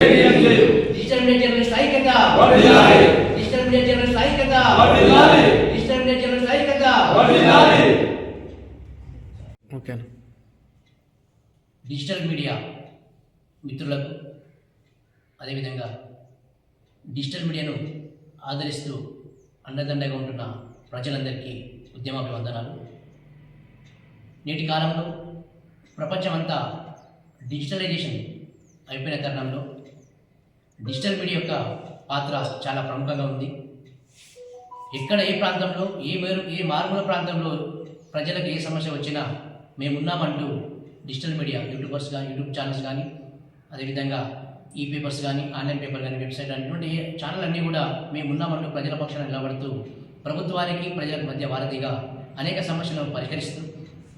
Digital media journalist ఐక్యత వర్ధిల్లాలి. Digital media journalist ఐక్యత వర్ధిల్లాలి. డిజిటల్ మీడియా జర్నలిస్ట్ ఐక్యత ఓకే డిజిటల్ మీడియా మిత్రులకు అదేవిధంగా డిజిటల్ మీడియాను ఆదరిస్తూ అండదండగా ఉంటున్న ప్రజలందరికీ ఉద్యమాభివందనాలు. నేటి కాలంలో ప్రపంచమంతా డిజిటలైజేషన్ అయిపోయిన తరుణంలో డిజిటల్ మీడియా యొక్క పాత్ర చాలా ప్రముఖంగా ఉంది. ఎక్కడ ఏ ప్రాంతంలో ఏ మేరు ఏ మారుమూల ప్రాంతంలో ప్రజలకు ఏ సమస్య వచ్చినా మేమున్నామంటూ డిజిటల్ మీడియా యూట్యూబర్స్ కానీ యూట్యూబ్ ఛానల్స్ కానీ అదేవిధంగా ఈ పేపర్స్ కానీ ఆన్లైన్ పేపర్ కానీ వెబ్సైట్ అటువంటి ఛానల్ అన్నీ కూడా మేమున్నామంటూ ప్రజల పక్షాన నిలబడుతూ ప్రభుత్వానికి ప్రజల మధ్య వారధిగా అనేక సమస్యలను పరిష్కరిస్తూ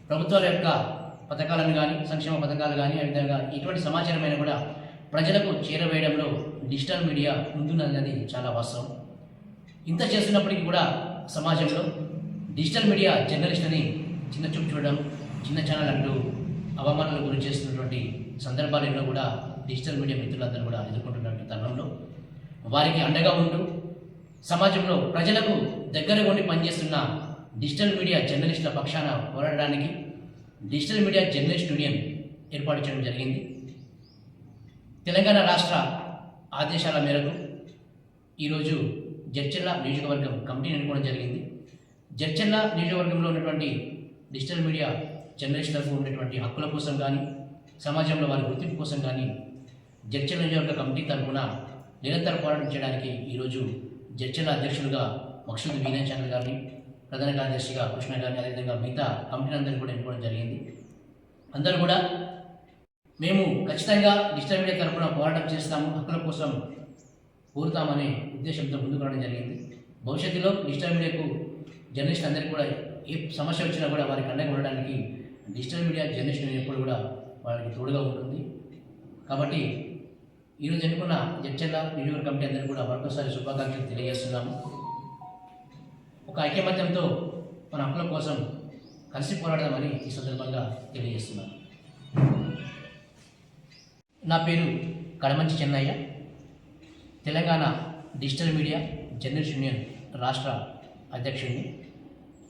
ప్రభుత్వాల యొక్క పథకాలను కానీ సంక్షేమ పథకాలు కానీ అదేవిధంగా ఇటువంటి సమాచారమైన కూడా ప్రజలకు చేరవేయడంలో డిజిటల్ మీడియా ముందున్నది చాలా వాస్తవం ఇంత చేస్తున్నప్పటికీ కూడా సమాజంలో డిజిటల్ మీడియా జర్నలిస్ట్ని చిన్న చూపు చూడడం చిన్న ఛానల్ అంటూ అవమానాలకు గురి చేస్తున్నటువంటి సందర్భాలు ఎన్నో కూడా డిజిటల్ మీడియా మిత్రులందరూ కూడా ఎదుర్కొంటున్న తరుణంలో. వారికి అండగా ఉంటూ సమాజంలో ప్రజలకు దగ్గరగా ఉండి పనిచేస్తున్న డిజిటల్ మీడియా జర్నలిస్టుల పక్షాన పోరాడడానికి డిజిటల్ మీడియా జర్నలిస్ట్ యూనియన్ ఏర్పాటు చేయడం జరిగింది. తెలంగాణ రాష్ట్ర ఆదేశాల మేరకు ఈరోజు జడ్చెల్ల నియోజకవర్గం కమిటీని ఎన్నుకోవడం జరిగింది. జడ్చెల్ల నియోజకవర్గంలో ఉన్నటువంటి డిజిటల్ మీడియా జర్నలిస్టులకు ఉన్నటువంటి హక్కుల కోసం కానీ సమాజంలో వారి గుర్తింపు కోసం కానీ జడ్చెల్ల నియోజకవర్గ కమిటీ తరఫున నిరంతర పోరాటం చేయడానికి ఈరోజు జడ్చెల్ల అధ్యక్షులుగా మక్షుద్ వీనయ్ చంద్ర గారిని ప్రధాన కార్యదర్శిగా కృష్ణ గారిని అదేవిధంగా మిగతా కమిటీలందరినీ కూడా ఎన్నుకోవడం జరిగింది. అందరూ కూడా మేము ఖచ్చితంగా డిజిటల్ మీడియా తరఫున పోరాటం చేస్తాము హక్కుల కోసం కోరుతామనే ఉద్దేశంతో ముందుకు రావడం జరిగింది. భవిష్యత్తులో డిజిటల్ మీడియాకు జర్నలిస్ట్ అందరికీ కూడా ఏ సమస్య వచ్చినా కూడా వారికి అండగా ఉండడానికి డిజిటల్ మీడియా జర్నలిస్ట్ ఎప్పుడు కూడా వారికి తోడుగా ఉంటుంది. కాబట్టి ఈరోజు ఎన్నుకున్న జడ్చెల్ల నియోజకవర్గ కమిటీ అందరికీ కూడా మరొకసారి శుభాకాంక్షలు తెలియజేస్తున్నాము. ఒక ఐక్యమత్యంతో మన హక్కుల కోసం కలిసి పోరాడదామని ఈ సందర్భంగా తెలియజేస్తున్నాను. నా పేరు Kadamanchi Chennaiah. Telangana digital media journalist union రాష్ట్ర అధ్యక్షుడిని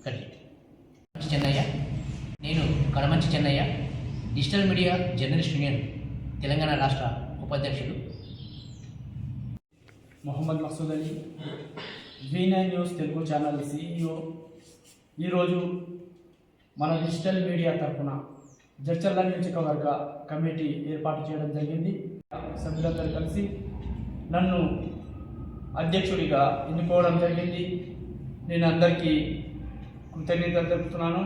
కడమంచి చెన్నయ్య. నేను Kadamanchi Chennaiah digital media journalist union Telangana రాష్ట్ర ఉపాధ్యక్షుడు. Mohammed Masood Ali V nine news Telugu channel CEO ఈరోజు మన డిజిటల్ మీడియా తరఫున జడ్చర్ల నియోజకవర్గ కమిటీ ఏర్పాటు చేయడం జరిగింది. సభ్యులందరూ కలిసి నన్ను అధ్యక్షుడిగా ఎన్నుకోవడం జరిగింది. నేను అందరికీ కృతజ్ఞతలు తెలుపుతున్నాను.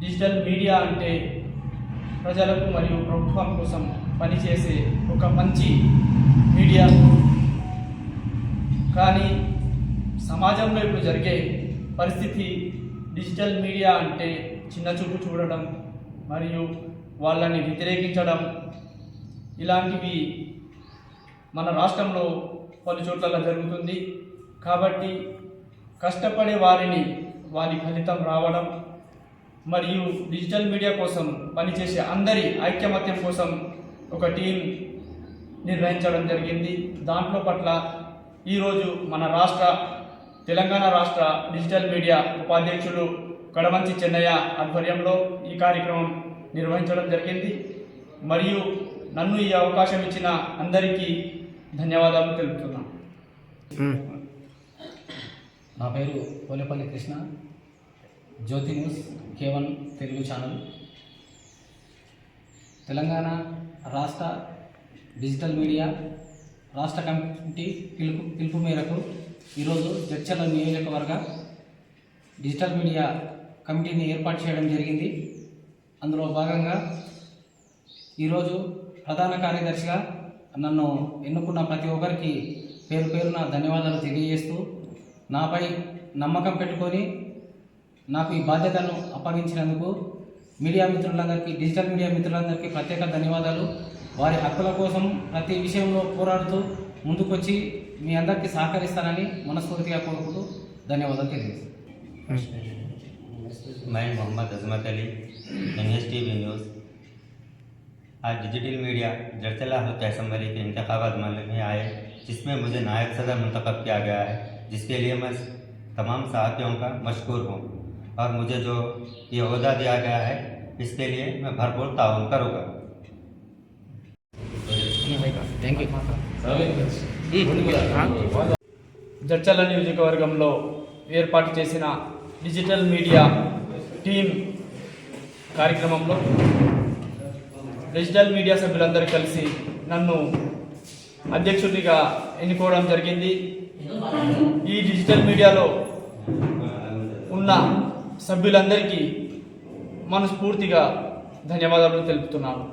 డిజిటల్ మీడియా అంటే ప్రజలకు మరియు ప్రభుత్వం కోసం పనిచేసే ఒక మంచి మీడియా. కానీ సమాజంలో ఇప్పుడు జరిగే పరిస్థితి డిజిటల్ మీడియా అంటే చిన్న చూపు చూడడం మరియు వాళ్ళని వ్యతిరేకించడం ఇలాంటివి మన రాష్ట్రంలో పలు చోట్ల జరుగుతుంది. కాబట్టి కష్టపడే వారిని వారి ఫలితం రావడం మరియు డిజిటల్ మీడియా కోసం పనిచేసే అందరి ఐక్యమత్యం కోసం ఒక టీం నిర్వహించడం జరిగింది. దాంట్లో పట్ల ఈరోజు మన రాష్ట్ర తెలంగాణ రాష్ట్ర డిజిటల్ మీడియా ఉపాధ్యక్షులు కడమంచి చెన్నయ్య ఆధ్వర్యంలో ఈ కార్యక్రమం నిర్వహించడం జరిగింది. మరియు నన్ను ఈ అవకాశం ఇచ్చిన అందరికీ ధన్యవాదాలు తెలుపుతున్నాను నా పేరు Polepalli Krishna. Jyothi news K one Telugu channel. Telangana రాష్ట్ర డిజిటల్ మీడియా రాష్ట్ర కమిటీ పిలుపు పిలుపు మేరకు ఈరోజు జడ్చర్ల నియోజకవర్గ డిజిటల్ మీడియా కమిటీని ఏర్పాటు చేయడం జరిగింది. అందులో భాగంగా ఈరోజు ప్రధాన కార్యదర్శిగా నన్ను ఎన్నుకున్న ప్రతి ఒక్కరికి పేరు పేరున ధన్యవాదాలు తెలియజేస్తూ నాపై నమ్మకం పెట్టుకొని నాకు ఈ బాధ్యతను అప్పగించినందుకు మీడియా మిత్రులందరికీ డిజిటల్ మీడియా మిత్రులందరికీ ప్రత్యేక ధన్యవాదాలు. వారి హక్కుల కోసం ప్రతి విషయంలో పోరాడుతూ ముందుకొచ్చి మీ అందరికీ సహకరిస్తానని మనస్ఫూర్తిగా కోరుకుంటూ ధన్యవాదాలు తెలియజేస్తాను. मैं Mohammed Azmat Ali N S T V news आज डिजिटल मीडिया जड़चला हल्का असम्बली के इंतबात अमल में आए जिसमें मुझे नायब सदर मंतखब किया गया है जिसके लिए मैं तमाम साथियों का मशहूर हूँ और मुझे जो ये अहदा दिया गया है इसके लिए मैं भरपूर ताउन करूँगा థ్యాంక్ యూ జడ్చల్ల నియోజకవర్గంలో ఏర్పాటు చేసిన డిజిటల్ మీడియా టీం కార్యక్రమంలో డిజిటల్ మీడియా సభ్యులందరూ కలిసి నన్ను అధ్యక్షుడిగా ఎన్నుకోవడం జరిగింది. ఈ డిజిటల్ మీడియాలో ఉన్న సభ్యులందరికీ మనస్ఫూర్తిగా ధన్యవాదాలు తెలుపుతున్నాను.